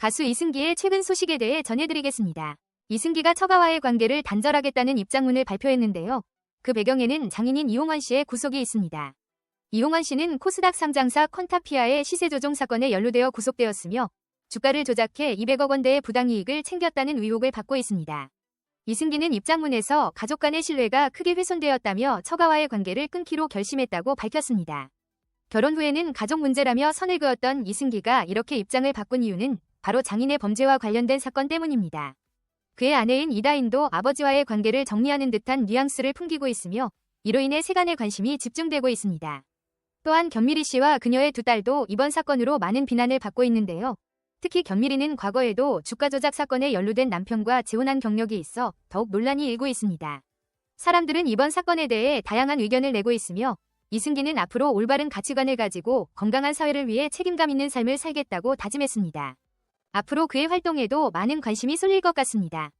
가수 이승기의 최근 소식에 대해 전해드리겠습니다. 이승기가 처가와의 관계를 단절하겠다는 입장문을 발표했는데요. 그 배경에는 장인인 이용원 씨의 구속이 있습니다. 이용원 씨는 코스닥 상장사 컨타피아의 시세 조종 사건에 연루되어 구속되었으며 주가를 조작해 200억 원대의 부당이익을 챙겼다는 의혹을 받고 있습니다. 이승기는 입장문에서 가족 간의 신뢰가 크게 훼손되었다며 처가와의 관계를 끊기로 결심했다고 밝혔습니다. 결혼 후에는 가족 문제라며 선을 그었던 이승기가 이렇게 입장을 바꾼 이유는 바로 장인의 범죄와 관련된 사건 때문입니다. 그의 아내인 이다인도 아버지와의 관계를 정리하는 듯한 뉘앙스를 풍기고 있으며 이로 인해 세간의 관심이 집중되고 있습니다. 또한 견미리 씨와 그녀의 두 딸도 이번 사건으로 많은 비난을 받고 있는데요. 특히 견미리는 과거에도 주가 조작 사건에 연루된 남편과 재혼한 경력이 있어 더욱 논란이 일고 있습니다. 사람들은 이번 사건에 대해 다양한 의견을 내고 있으며 이승기는 앞으로 올바른 가치관을 가지고 건강한 사회를 위해 책임감 있는 삶을 살겠다고 다짐했습니다. 앞으로 그의 활동에도 많은 관심이 쏠릴 것 같습니다.